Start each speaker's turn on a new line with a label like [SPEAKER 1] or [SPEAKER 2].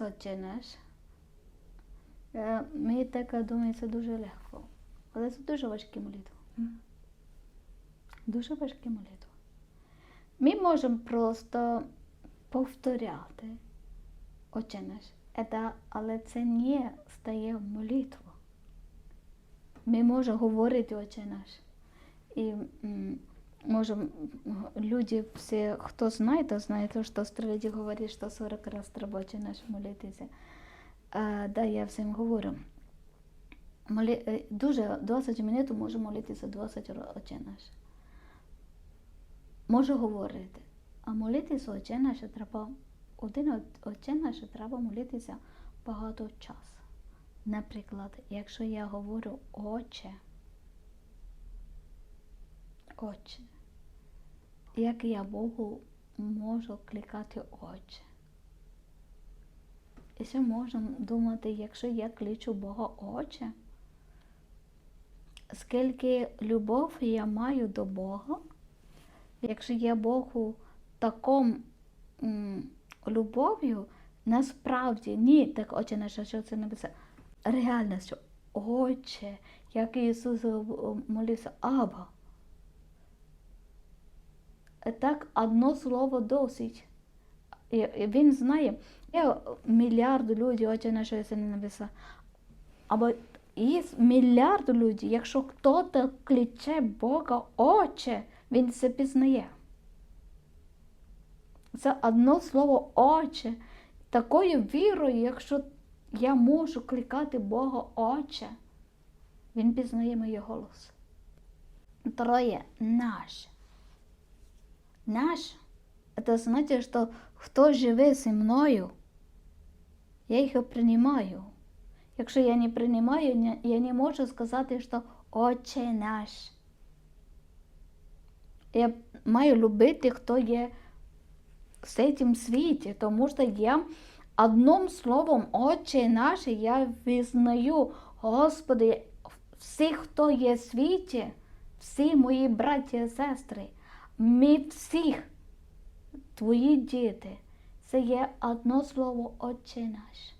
[SPEAKER 1] Отче наш, е, ми так думаємо, це дуже легко. Але це дуже важкі молитви. Дуже важкі молитви. Ми можемо просто повторяти Отче наш, але це не стає в молитву. Ми можемо говорити Отче наш. І можем, люди все, хто знає, то знає, то, що Стреледі говорить, що 40 раз Отче наш молитися. А, да, я всім говорю. Молі... е, Дуже 20 минут можу молитися 20 разів Отче наш. Можу говорити. А молитися Отче наш треба, один от- Отче наш треба молитися багато часу. Наприклад, якщо я говорю Отче, Отче, як я Богу можу кликати Отче? І ще можемо думати, якщо я кличу Бога Отче, скільки любов я маю до Бога, якщо я Богу таком м, любов'ю, насправді ні, так Отче наш, що це написано, реально, що Отче, як Ісус е, молився, Аба. Так одно слово досить. Він знає, є мільярд людей, Отче наш, що це не написав. Або є мільярд людей, якщо хтось кличе Бога Отче, він це пізнає. Це одно слово Отче. Такою вірою, якщо я можу кликати Бога Отче, він пізнає мій голос. Троє наш. Наш это значит, что хто живе зі мною, я їх приймаю. Якщо я не приймаю, я не можу сказати, що Отче наш. Я маю любити, хто є в цьому світі, тому що я одним словом Отче наш, я визнаю, Господи, всі, хто є в світі, всі мої браті і сестри, ми всіх твої діти. Це є одно слово Отче наш.